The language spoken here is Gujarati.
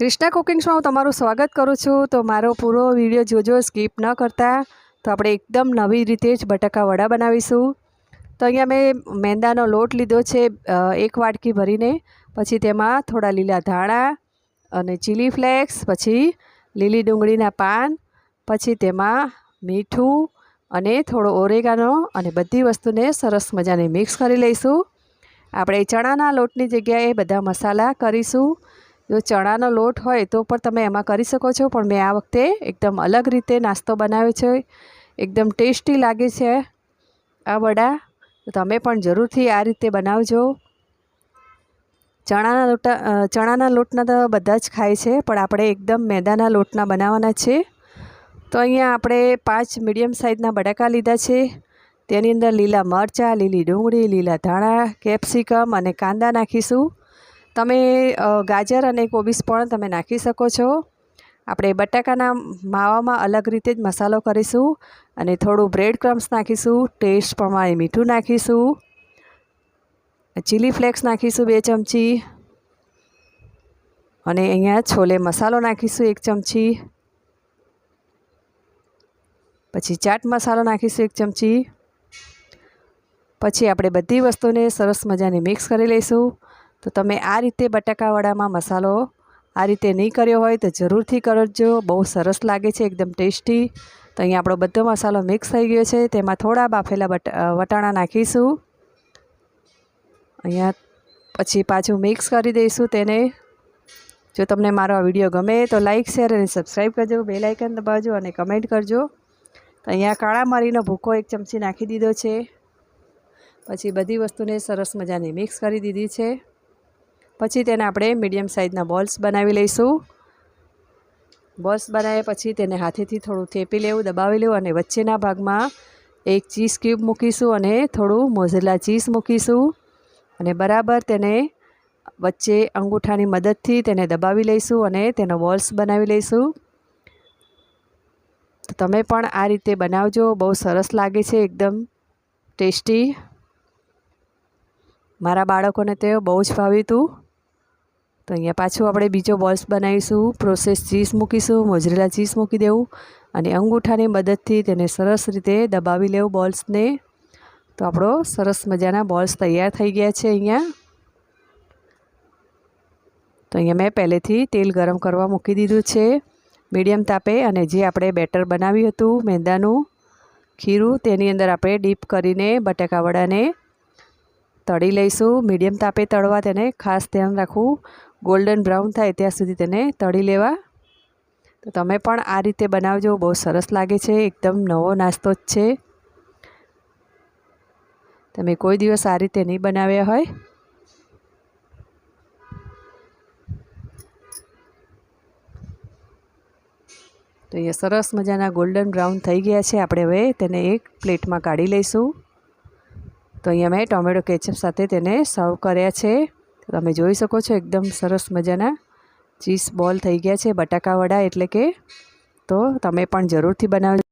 ક્રિષ્ના કુકિંગ્સમાં હું તમારું સ્વાગત કરું છું. તો મારો પૂરો વીડિયો જોજો, સ્કીપ ન કરતા. તો આપણે એકદમ નવી રીતે જ બટાકા વડા બનાવીશું. તો અહીંયા મેં મેંદાનો લોટ લીધો છે એક વાટકી ભરીને. પછી તેમાં થોડા લીલા ધાણા અને ચીલી ફ્લેક્સ પછી લીલી ડુંગળીના પાન, પછી તેમાં મીઠું અને થોડો ઓરેગાનો અને બધી વસ્તુને સરસ મજાને મિક્સ કરી લઈશું. આપણે ચણાના લોટની જગ્યાએ બધા મસાલા કરીશું. જો ચણાનો લોટ હોય તો પણ તમે એમાં કરી શકો છો, પણ મેં આ વખતે એકદમ અલગ રીતે નાસ્તો બનાવ્યો છે. એકદમ ટેસ્ટી લાગે છે આ વડા. તમે પણ જરૂરથી આ રીતે બનાવજો. ચણાના લોટા ચણાના લોટના તો બધા જ ખાય છે, પણ આપણે એકદમ મેદાના લોટના બનાવવાના છે. તો અહીંયા આપણે પાંચ મીડિયમ સાઇઝના બટાકા લીધા છે. તેની અંદર લીલા મરચાં, લીલી ડુંગળી, લીલા ધાણા, કેપ્સિકમ અને કાંદા નાખીશું. તમે ગાજર અને કોબીસ પણ તમે નાખી શકો છો. આપણે બટાકાના માવામાં અલગ રીતે જ મસાલો કરીશું અને થોડું બ્રેડ ક્રમ્સ નાખીશું, ટેસ્ટ પ્રમાણે મીઠું નાખીશું. ચીલી ફ્લેક્સ નાખીશું બે ચમચી. અને અહીંયા છોલે મસાલો નાખીશું એક ચમચી. પછી ચાટ મસાલો નાખીશું એક ચમચી. પછી આપણે બધી વસ્તુને સરસ મજાની મિક્સ કરી લઈશું. તો તમે આ રીતે બટાકાવડામાં મસાલો આ રીતે નહીં કર્યો હોય તો જરૂરથી કરજો. બહુ સરસ લાગે છે, એકદમ ટેસ્ટી. તો અહીંયા આપણો બધો મસાલો મિક્સ થઈ ગયો છે. તેમાં થોડા બાફેલા વટાણા નાખીશું. અહીંયા પછી પાછું મિક્સ કરી દઈશું તેને. જો તમને મારો આ વીડિયો ગમે તો લાઇક શેર અને સબસ્ક્રાઈબ કરજો. બે આઇકન દબાવજો અને કમેન્ટ કરજો. તો અહીંયા કાળા મરીનો ભૂકો એક ચમચી નાખી દીધો છે. પછી બધી વસ્તુને સરસ મજાની મિક્સ કરી દીધી છે. પછી તેને આપણે મીડિયમ સાઇઝના બોલ્સ બનાવી લઈશું. બોલ્સ બનાવ્યા પછી તેને હાથેથી થોડું થેપી લેવું, દબાવી લેવું અને વચ્ચેના ભાગમાં એક ચીઝ ક્યુબ મૂકીશું અને થોડું મોઝેલા ચીઝ મૂકીશું. અને બરાબર તેને વચ્ચે અંગૂઠાની મદદથી તેને દબાવી લઈશું અને તેનો વોલ્સ બનાવી લઈશું. તો તમે પણ આ રીતે બનાવજો, બહુ સરસ લાગે છે, એકદમ ટેસ્ટી. મારા બાળકોને તે બહુ જ ભાવ્યું હતું. તો અહીંયા પાછું આપણે બીજો બોલ્સ બનાવીશું પ્રોસેસ ચીઝ મૂકીશું મોજરેલા ચીઝ મૂકી દેવું અને અંગૂઠાની મદદથી તેને સરસ રીતે દબાવી લેવું બોલ્સને. તો આપણો સરસ મજાના બોલ્સ તૈયાર થઈ ગયા છે અહીંયા. તો અહીંયા મેં પહેલેથી તેલ ગરમ કરવા મૂકી દીધું છે. મીડિયમ તાપે અને જે આપણે બેટર બનાવ્યું હતું, મેંદાનું ખીરું, તેની અંદર આપણે ડીપ કરીને બટાકાવડાને તળી લઈશું. મીડિયમ તાપે તળવા તેને ખાસ ધ્યાન રાખવું. ગોલ્ડન બ્રાઉન થાય ત્યાં સુધી તેને તળી લેવા. તો તમે પણ આ રીતે બનાવજો. બહુ સરસ લાગે છે. એકદમ નવો નાસ્તો જ છે. તમે કોઈ દિવસ આ રીતે નહીં બનાવ્યા હોય. તો અહીંયા સરસ મજાના ગોલ્ડન બ્રાઉન થઈ ગયા છે. આપણે હવે તેને એક પ્લેટમાં કાઢી લઈશું. તો અહીંયા મેં ટોમેટો કેચઅપ સાથે તેને સર્વ કર્યા છે. તમે જોઈ શકો છો એકદમ સરસ મજાના ચીઝ બોલ થઈ ગયા છે બટાકા વડા એટલે કે. તો તમે પણ જરૂરથી બનાવજો.